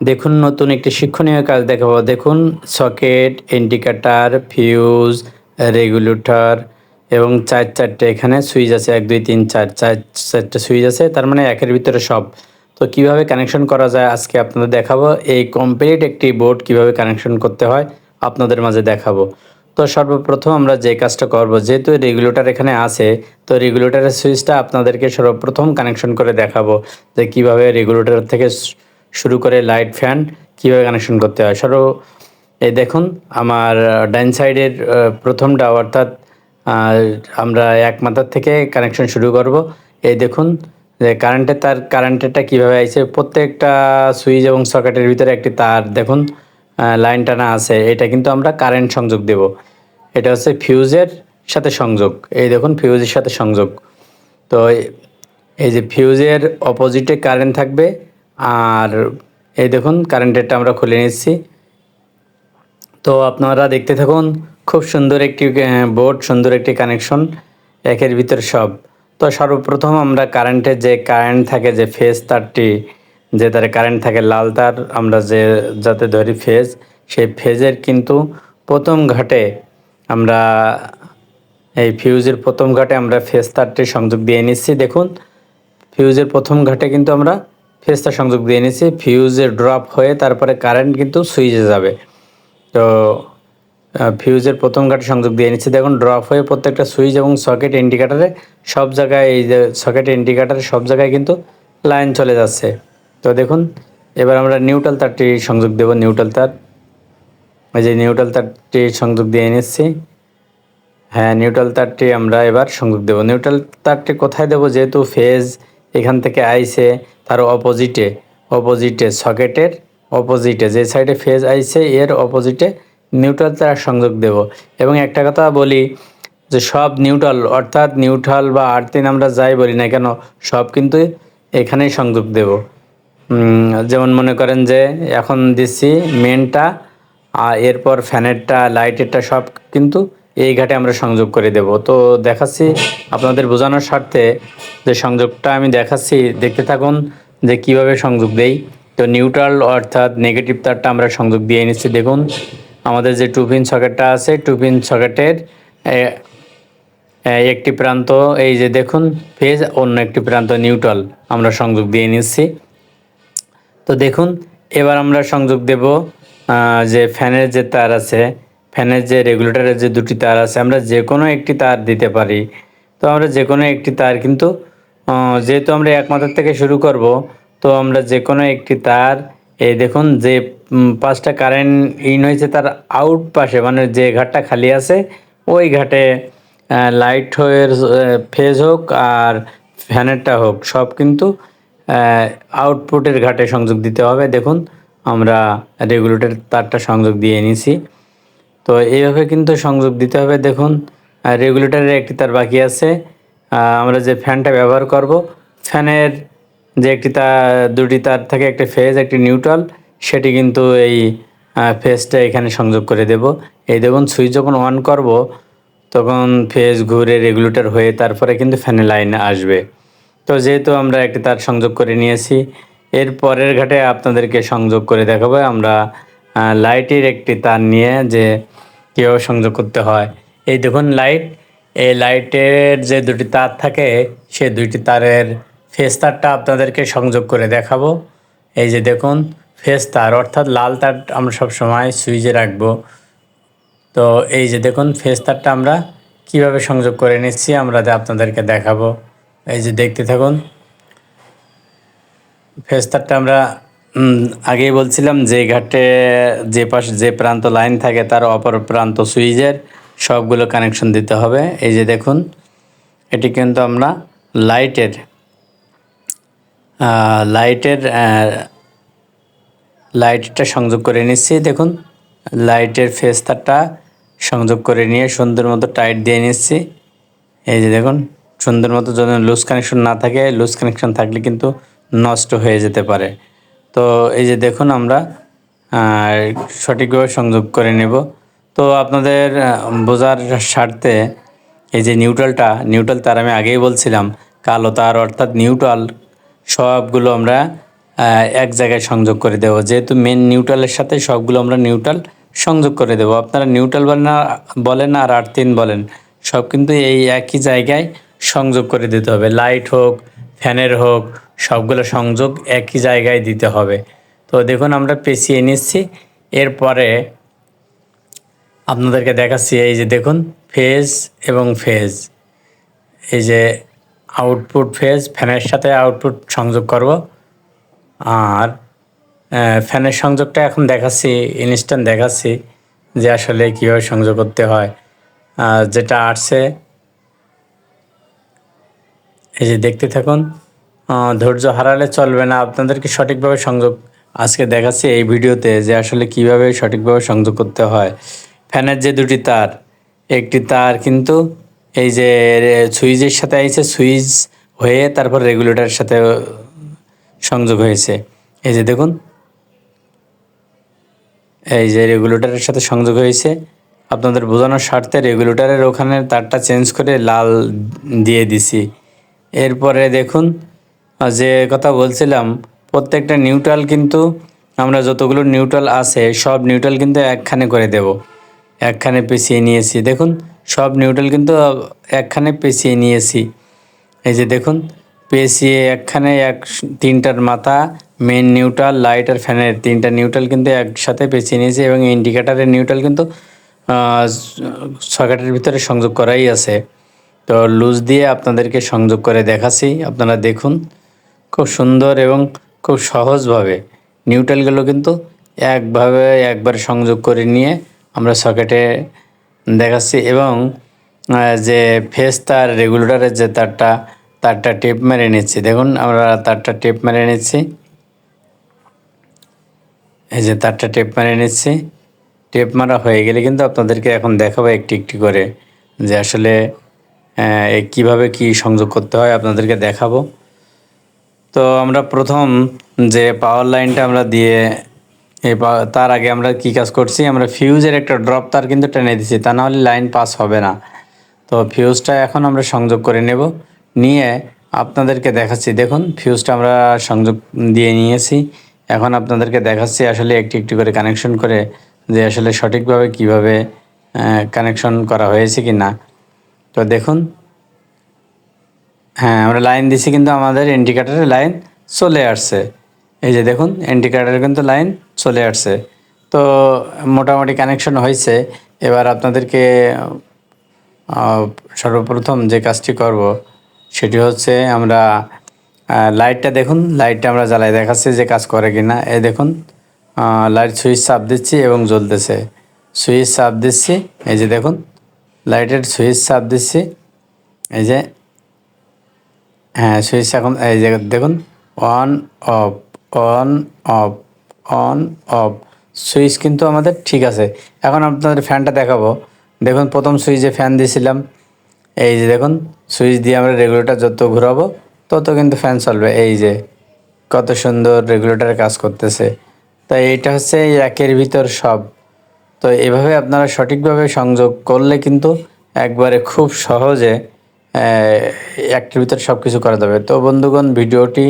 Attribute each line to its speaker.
Speaker 1: দেখুন নতুন একটি শিক্ষণীয় কাজ দেখাবো। দেখুন, সকেট, ইন্ডিকেটার, ফিউজ, রেগুলেটর এবং চার চারটে এখানে সুইচ আছে। এক, দুই, তিন, চার চার চারটে সুইচ আছে। তার মানে একের ভিতরে সব। তো কীভাবে কানেকশন করা যায় আজকে আপনাদের দেখাবো। এই কমপ্লিট একটি বোর্ড কীভাবে কানেকশন করতে হয় আপনাদের মাঝে দেখাবো। তো সর্বপ্রথম আমরা যে কাজটা করব, যেহেতু রেগুলেটর এখানে আছে, তো রেগুলেটরের সুইচটা আপনাদেরকে সর্বপ্রথম কানেকশন করে দেখাবো যে কীভাবে রেগুলেটর থেকে শুরু করে লাইট ফ্যান কীভাবে কানেকশন করতে হয়? সরো, এই দেখুন, আমার ডাইন সাইডের প্রথমটা অর্থাৎ আমরা এক মাথার থেকে কানেকশন শুরু করব। এই দেখুন, যে কারেন্টের তার কারেন্টেরটা কীভাবে আইছে? প্রত্যেকটা সুইচ এবং সকেটের ভিতরে একটি তার, দেখুন লাইন টানা আছে। এটা কিন্তু আমরা কারেন্ট সংযোগ দেব। এটা হচ্ছে ফিউজের সাথে সংযোগ। এই দেখুন ফিউজের সাথে সংযোগ। তো এই যে ফিউজের অপোজিটে কারেন্ট থাকবে আর এই দেখুন কারেন্টেরটা আমরা খুলে নিচ্ছি। তো আপনারা দেখতে থাকুন, খুব সুন্দর একটি বোর্ড সুন্দর একটি কানেকশন একের ভিতর সব। তো সর্বপ্রথম আমরা কারেন্টের যে কারেন্ট থাকে, যে ফেজ তারটি, যে তারে কারেন্ট থাকে লাল তার, আমরা যে, যাতে ধরি ফেজ সেই ফেজের কিন্তু প্রথম ঘাটে আমরা, এই ফিউজের প্রথম ঘাটে আমরা ফেজ তারটি সংযোগ দিয়ে নিচ্ছি। দেখুন ফিউজের প্রথম ঘাটে কিন্তু আমরা ফেজটা সংযোগ দিয়ে নিচ্ছি ফিউজের ড্রপ হয়ে তারপরে কারেন্ট কিন্তু সুইচে যাবে। তো ফিউজের প্রথম ঘাটে সংযোগ দিয়ে নিচ্ছি দেখুন ড্রপ হয়ে প্রত্যেকটা সুইচ এবং সকেট ইন্ডিকেটারে সব জায়গায়, এই যে সকেট ইন্ডিকেটারে সব জায়গায় কিন্তু লাইন চলে যাচ্ছে। তো দেখুন, এবার আমরা নিউট্রাল তারটি সংযোগ দেব নিউট্রাল তার। এই যে নিউট্রাল তারটি সংযোগ দিয়ে নিচ্ছি হ্যাঁ নিউট্রাল তারটি আমরা এবার সংযোগ দেব। নিউট্রাল তারটি কোথায় দেব? যেহেতু ফেজ এখান থেকে আইছে তার অপোজিটে অপোজিটে সকেটের অপোজিটে যে সাইডে ফেজ আইছে, এর অপোজিটে নিউট্রাল তার সংযোগ দেব। এবং একটা কথা বলি যে সব নিউট্রাল অর্থাৎ নিউট্রাল বা আর্থিন আমরা যাই বলি না কেন, সব কিন্তু এখানেই সংযোগ দেব। যেমন মনে করেন যে এখন দিচ্ছি মেনটা আর এরপর ফ্যানেরটা লাইটেরটা সব কিন্তু এই ঘাটে আমরা সংযোগ করে দেব। তো দেখাচ্ছি আপনাদের বোঝানোর স্বার্থে যে সংযোগটা আমি দেখাচ্ছি, দেখতে থাকুন যে কীভাবে সংযোগ দেই। তো নিউট্রাল অর্থাৎ নেগেটিভ তারটা আমরা সংযোগ দিয়ে নিচ্ছি দেখুন। আমাদের যে টু পিন সকেটটা আছে টু পিন সকেটের একটি প্রান্ত, এই যে দেখুন, ফেজ, অন্য একটি প্রান্ত নিউট্রাল আমরা সংযোগ দিয়ে নিচ্ছি তো দেখুন, এবার আমরা সংযোগ দেব যে ফ্যানের যে তার আছে ফ্যানের যে রেগুলেটরের যে দুটি তার আছে, আমরা যে কোনো একটি তার দিতে পারি। তো আমরা যে কোনো একটি তার কিন্তু যেহেতু আমরা এক মাথার থেকে শুরু করব, তো আমরা যে কোনো একটি তার, এই দেখুন যে পাঁচটা কারেন্ট ইন হয়েছে তার আউট পাশে মানে যে ঘাটটা খালি আছে, ওই ঘাটে লাইট হয়ে ফেজ হোক আর ফ্যানেরটা হোক, সব কিন্তু আউটপুটের ঘাটে সংযোগ দিতে হবে। দেখুন, আমরা রেগুলেটর তারটা সংযোগ দিয়ে নিছি তো এইভাবে কিন্তু সংযোগ দিতে হবে। দেখুন রেগুলেটরের একটি তার বাকি আছে। আমরা যে ফ্যানটা ব্যবহার করব ফ্যানের যে একটি তার দুটি তার থাকে, একটি ফেজ একটি নিউট্রাল সেটি কিন্তু এই ফেজটা এখানে সংযোগ করে দেব। এই দেখুন সুইচ যখন অন করব, তখন ফেজ ঘুরে রেগুলেটর হয়ে তারপরে কিন্তু ফ্যানের লাইন আসবে। তো যেহেতু আমরা একটি তার সংযোগ করে নিয়েছি, এর পরের ঘাটে আপনাদেরকে সংযোগ করে দেখাবো। আমরা লাইটের একটি তার নিয়ে যে কীভাবে সংযোগ করতে হয়। এই দেখুন লাইট এই লাইটের যে দুটি তার থাকে সে দুইটি তারের ফেস তারটা আপনাদেরকে সংযোগ করে দেখাবো। এই যে দেখুন ফেস তার, অর্থাৎ লাল তার আমরা সব সময় সুইচে রাখব। তো এই যে দেখুন ফেস তারটা আমরা কীভাবে সংযোগ করে নিচ্ছি, আমরা আপনাদেরকে দেখাবো। এই যে দেখতে থাকুন ফেস তারটা আমরা আগেই বলছিলাম যে ঘাটে যে পাশে যে প্রান্ত লাইন থাকে তার অপর প্রান্ত সুইচের সবগুলো কানেকশন দিতে হবে। এই যে দেখুন, এটি কিন্তু আমরা লাইটের লাইটের লাইটটা সংযোগ করে নিচ্ছি। দেখুন, লাইটের ফেস তারটা সংযোগ করে নিয়ে সুন্দর মতো টাইট দিয়ে নিচ্ছি। এই যে দেখুন, সুন্দর মতো যদি লুজ কানেকশন না থাকে, লুজ কানেকশন থাকলে কিন্তু নষ্ট হয়ে যেতে পারে। তো এই যে দেখুন আমরা সঠিকভাবে সংযোগ করে নেব। তো আপনাদের বোঝার স্বার্থে এই যে নিউট্রালটা, নিউট্রাল তার আমি আগেই বলছিলাম, কালো তার অর্থাৎ নিউট্রাল, সবগুলো আমরা এক জায়গায় সংযোগ করে দেবো। যেহেতু মেন নিউট্রালের সাথে সবগুলো আমরা নিউট্রাল সংযোগ করে দেবো। আপনারা নিউট্রাল বলেন বলেন আর আর্থিন বলেন, সব কিন্তু এই একই জায়গায় সংযোগ করে দিতে হবে। লাইট হোক, ফ্যানের হোক সবগুলো সংযোগ একই জায়গায় দিতে হবে। তো দেখুন, আমরা পেঁচিয়ে নিচ্ছি। এরপরে আপনাদেরকে দেখাচ্ছি এই যে দেখুন ফেজ এবং ফেজ এই যে আউটপুট ফেজ ফ্যানের সাথে আউটপুট সংযোগ করব। আর ফ্যানের সংযোগটা এখন দেখাচ্ছি ইনস্ট্যান্ট দেখাচ্ছি যে আসলে কীভাবে সংযোগ করতে হয়। যেটা আসছে, এই যে দেখতে থাকুন। ধৈর্য হারালে চলবে না। আপনাদেরকে সঠিকভাবে সংযোগ আজকে দেখাচ্ছি এই ভিডিওতে যে আসলে কীভাবে সঠিকভাবে সংযোগ করতে হয়। ফ্যানের যে দুটি তার, একটি তার কিন্তু এই যে সুইচের সাথে আইছে, সুইচ হয়ে তারপর রেগুলেটরের সাথে সংযোগ হয়েছে। এই যে দেখুন, এই যে রেগুলেটরের সাথে সংযোগ হয়েছে। আপনাদের বোঝানোর স্বার্থে রেগুলেটরের ওখানে তারটা চেঞ্জ করে লাল দিয়ে দিছি। এরপরে দেখুন যে কথা বলছিলাম, প্রত্যেকটা নিউট্রাল কিন্তু আমরা যতগুলো নিউট্রাল আছে, সব নিউট্রাল কিন্তু একখানে করে দেব। একখানে পেঁচিয়ে নিয়েছি। দেখুন, সব নিউট্রাল কিন্তু একখানে পেঁচিয়ে নিয়েছি। এই যে দেখুন পেঁচিয়ে একখানে এক তিনটার মাথা মেন নিউট্রাল লাইট আর ফ্যানের তিনটা নিউট্রাল কিন্তু একসাথে পেঁচিয়ে নিয়েছি এবং ইন্ডিকেটারের নিউট্রাল কিন্তু সকেটের ভিতরে সংযোগ করাই আছে। তো লুজ দিয়ে আপনাদেরকে সংযোগ করে দেখাচ্ছি। আপনারা দেখুন খুব সুন্দর এবং খুব সহজভাবে নিউট্রালগুলো কিন্তু একভাবে একবার সংযোগ করে নিয়ে আমরা সকেটে দেখাচ্ছি এবং যে ফেস তার রেগুলেটারের যে তারটা তারটা টেপ মেরে নিচ্ছি। দেখুন, আমরা তারটা টেপ মেরে নিচ্ছি। এই যে তারটা টেপ মেরে নিচ্ছি। টেপ মারা হয়ে গেলে কিন্তু আপনাদেরকে এখন দেখাবো একটি একটি করে যে আসলে কীভাবে কি সংযোগ করতে হয়। আপনাদেরকে দেখাবো। তো আমরা প্রথম যে পাওয়ার লাইনটা আমরা দিয়ে তার আগে আমরা কি কাজ করছি, আমরা ফিউজের একটা ড্রপ তার কিন্তু টেনে দিচ্ছি তা নাহলে লাইন পাস হবে না। তো ফিউজটা এখন আমরা সংযোগ করে নেব। নিয়ে আপনাদেরকে দেখাচ্ছি, দেখুন ফিউজটা আমরা সংযোগ দিয়ে নিয়েছি। এখন আপনাদেরকে দেখাচ্ছি আসলে একটি একটি করে কানেকশন করে, যে আসলে সঠিকভাবে কীভাবে কানেকশন করা হয়েছে কি না তো দেখুন হ্যাঁ আমরা লাইন দিছি কিন্তু আমাদের ইন্ডিকেটারের লাইন চলে আসছে। এই যে দেখুন ইন্ডিকেটারের কিন্তু লাইন চলে আসছে। তো মোটামুটি কানেকশন হয়েছে। এবার আপনাদেরকে সর্বপ্রথম যে কাজটি করব, সেটি হচ্ছে আমরা লাইটটা দেখুন লাইটটা আমরা জ্বালাই দেখাচ্ছি যে কাজ করে কি না এই দেখুন লাইট সুইচ চাপ দিচ্ছি এবং জ্বলতেছে। সুইচ চাপ দিচ্ছি, এই যে দেখুন লাইটের সুইচ চাপ দিচ্ছি। এই যে হ্যাঁ সুইচ এখন, এই যে দেখুন on off on off on off switch কিন্তু আমাদের ঠিক আছে। এখন আপনাদের ফ্যানটা দেখাবো। দেখুন, প্রথম সুইচে ফ্যান দিয়েছিলাম। এই যে দেখুন সুইচ দিয়ে আমরা রেগুলেটর যত ঘোরাবো, তত কিন্তু ফ্যান চলবে। এই যে, কত সুন্দর রেগুলেটর কাজ করতেছে। তাই এইটা হচ্ছে একের ভিতর সব। তো এভাবে আপনারা সঠিকভাবে সংযোগ করলে কিন্তু একবারে খুব সহজে একটির ভিতর সব কিছু করা যাবে। তো বন্ধুগণ ভিডিওটি